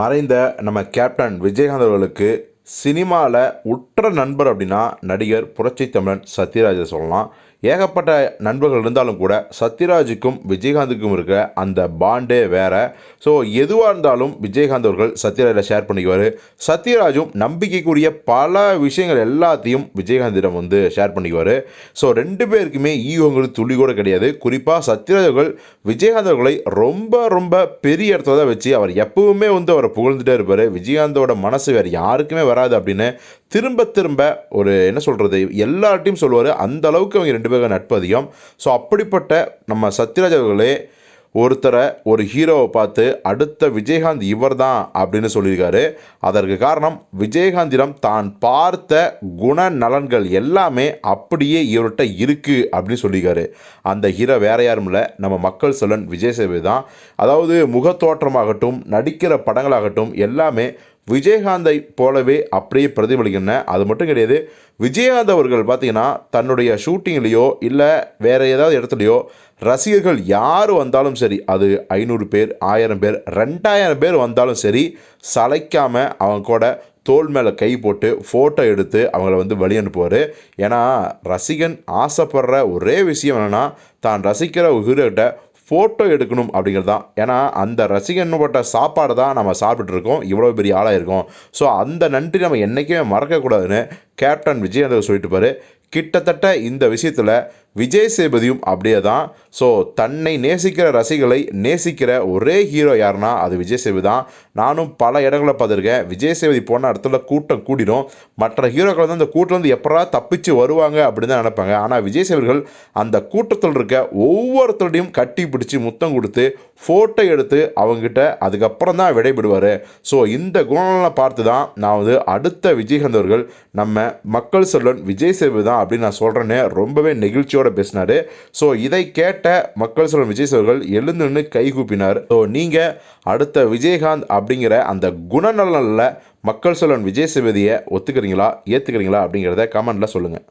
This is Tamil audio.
மறைந்த நம்ம கேப்டன் விஜயகாந்த் அவர்களுக்கு சினிமாவில் உற்ற நண்பர் அப்படின்னா நடிகர் புரட்சி தமிழன் சத்யராஜை சொல்லலாம். ஏகப்பட்ட நண்பர்கள் இருந்தாலும் கூட சத்யராஜுக்கும் விஜயகாந்துக்கும் இருக்க அந்த பாண்டே வேற. ஸோ எதுவாக இருந்தாலும் விஜயகாந்த் அவர்கள் சத்யராஜை ஷேர் பண்ணிக்குவார். சத்யராஜும் நம்பிக்கைக்குரிய பல விஷயங்கள் எல்லாத்தையும் விஜயகாந்திடம் வந்து ஷேர் பண்ணிக்குவார். ஸோ ரெண்டு பேருக்குமே ஈகோங்கிறது துளி கூட கிடையாது. குறிப்பாக சத்யராஜ் அவர்கள் விஜயகாந்த் அவர்களை ரொம்ப ரொம்ப பெரிய இடத்துல தான் வச்சு அவர் எப்பவுமே வந்து அவரை புகழ்ந்துட்டே இருப்பார். விஜயகாந்தோட மனசு வேறு யாருக்குமே வராது அப்படின்னு திரும்ப திரும்ப ஒரு என்ன சொல்கிறது எல்லார்ட்டையும் சொல்லுவார். அந்த அளவுக்கு அவங்க ரெண்டு பேரும் நட்பு அதிகம் ஸோ அப்படிப்பட்ட நம்ம சத்யராஜ் அவர்களே ஒருத்தரை ஒரு ஹீரோவை பார்த்து அடுத்த விஜயகாந்த் இவர்தான் அப்படின்னு சொல்லியிருக்காரு. அதற்கு காரணம் விஜயகாந்திடம் தான் பார்த்த குண நலன்கள் எல்லாமே அப்படியே இவர்கிட்ட இருக்குது அப்படின்னு சொல்லியிருக்காரு. அந்த ஹீரோ வேற யாரும் இல்லை. நம்ம மக்கள் சொல்லன் விஜய் சேவை தான். அதாவது முகத்தோற்றமாகட்டும் நடிக்கிற படங்களாகட்டும் எல்லாமே விஜயகாந்தை போலவே அப்படியே பிரதிபலிக்கின்றன. அது மட்டும் கிடையாது விஜயகாந்த் அவர்கள் பார்த்தீங்கன்னா தன்னுடைய ஷூட்டிங்லேயோ இல்லை வேறு ஏதாவது இடத்துலையோ ரசிகர்கள் யார் வந்தாலும் சரி அது ஐநூறு பேர் ஆயிரம் பேர் ரெண்டாயிரம் பேர் வந்தாலும் சரி சளைக்காமல் அவங்க கூட தோல் மேலே கை போட்டு ஃபோட்டோ எடுத்து அவங்கள வந்து வழி அனுப்புவார். ஏன்னா ரசிகன் ஆசைப்படுற ஒரே விஷயம் என்னென்னா தான் ரசிக்கிற ஹீரோகிட்ட ஃபோட்டோ எடுக்கணும் அப்படிங்கிறது. தான் ஏன்னா அந்த ரசிகன்பட்ட சாப்பாடு தான் நம்ம சாப்பிட்டுட்டு இவ்வளோ பெரிய ஆளாக இருக்கோம். ஸோ அந்த நன்றி நம்ம என்றைக்குமே மறக்கக்கூடாதுன்னு கேப்டன் விஜயகாந்த் சொல்லிட்டு பாரு கிட்டத்தட்ட இந்த விஷயத்தில் விஜய் சேபதியும் அப்படியே தான் ஸோ தன்னை நேசிக்கிற ரசிகளை நேசிக்கிற ஒரே ஹீரோ யாருன்னா அது விஜய் சேபதி தான். நானும் பல இடங்களில் பார்த்துருக்கேன். விஜய் சேபதி போன இடத்துல கூட்டம் கூடிடும். மற்ற ஹீரோக்கள் வந்து அந்த கூட்டம் வந்து எப்படா தப்பிச்சு வருவாங்க அப்படின்னு தான் நினைப்பாங்க. ஆனால் விஜய் சேவர்கள் அந்த கூட்டத்தில் இருக்க ஒவ்வொருத்தருடையும் கட்டி பிடிச்சி முத்தம் கொடுத்து ஃபோட்டோ எடுத்து அவங்ககிட்ட அதுக்கப்புறம் தான் விடைபெறுவார். ஸோ இந்த குணங்களை பார்த்து தான் நான் வந்து அடுத்த விஜயகாந்த் அவர்கள் நம்ம மக்கள் செல்வன் விஜய் சேவை தான் அப்படின்னு நான் சொல்கிறேன்னு ரொம்பவே நெகிழ்ச்சியோடு பேசினார். ஸோ இதை கேட்ட மக்கள் செல்வன் விஜய் அவர்கள் எழுந்து நின்று கைகூப்பினார் ஸோ நீங்கள் அடுத்த விஜயகாந்த் அப்படிங்கிற அந்த குணநலனில் மக்கள் செல்வன் விஜய் சேவதியை ஒத்துக்கிறீங்களா ஏற்றுக்கிறீங்களா அப்படிங்கிறத கமெண்டில் சொல்லுங்கள்